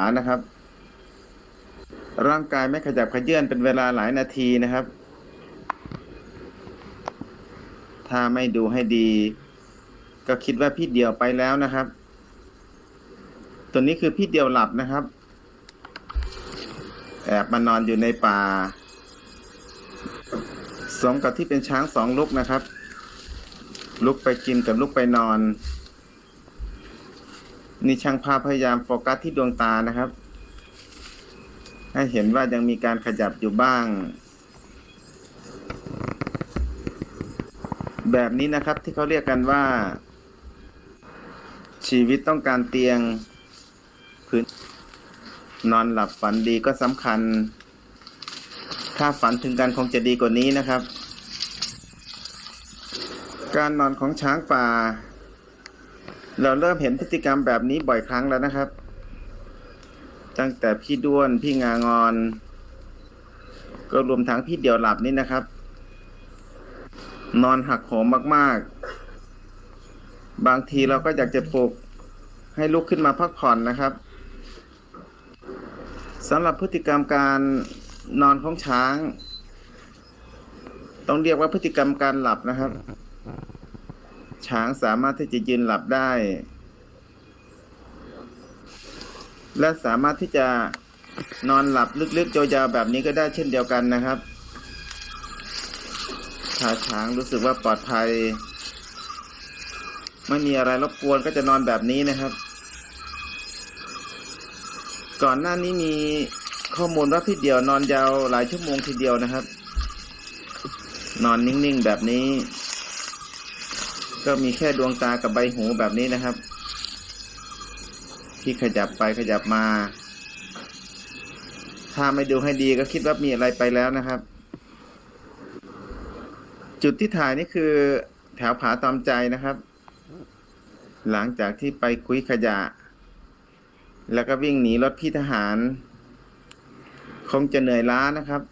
านะครับ ร่างกายไม่ขยับขยื่นเป็นเวลาหลายนาทีนะครับ ถ้าไม่ดูให้ดี ก็คิดว่าพี่เดียวไปแล้วนะครับ ตัวนี้คือพี่เดียวหลับนะครับ แอบมานอนอยู่ในป่าสมกับที่เป็นช้างสองลุกนะครับ ลุกไปกินกับลุกไปนอน นี่ช่างภาพพยายามโฟกัสที่ดวงตานะครับ ให้เห็นว่ายังมีการขยับอยู่บ้าง แบบนี้นะครับที่เขาเรียกกันว่า ชีวิตต้องการเตียงพื้นนอนหลับฝันดีก็สำคัญ ถ้าฝันถึงกันคงจะดีกว่านี้นะครับ การนอนของช้างป่า เราเริ่มเห็นพฤติกรรมแบบนี้บ่อยครั้งแล้วนะครับ ตั้งแต่พี่ด้วนพี่งางอน ก็รวมทั้งพี่เดี่ยวหลับนี่นะครับ นอนหักโหมมาก ๆ บางทีเราก็อยากจะปลุกให้ลุกขึ้นมาพักผ่อนนะครับสำหรับพฤติกรรมการนอนของช้าง ต้องเรียกว่าพฤติกรรมการหลับนะครับ ช้างสามารถที่จะยืนหลับได้ และสามารถที่จะนอนหลับลึกๆยาวๆแบบนี้ก็ได้เช่นเดียวกันนะครับถ้าช้างรู้สึกว่าปลอดภัย ไม่มีอะไรรบกวนก็จะนอนแบบนี้นะครับ ก่อนหน้านี้มีข้อมูลว่าพี่เดียวนอนยาวหลายชั่วโมงทีเดียวนะครับ นอนนิ่งๆแบบนี้ ก็มีแค่ดวงตากับใบหูแบบนี้นะครับ ที่ขยับไปขยับมา ถ้าไม่ดูให้ดีก็คิดว่ามีอะไรไปแล้วนะครับ จุดที่ถ่ายนี่คือแถวผาตอมใจนะครับ หลังจากที่ไปคุยขยะ แล้วก็วิ่งหนีรถพี่ทหาร คงจะเหนื่อยล้านะครับ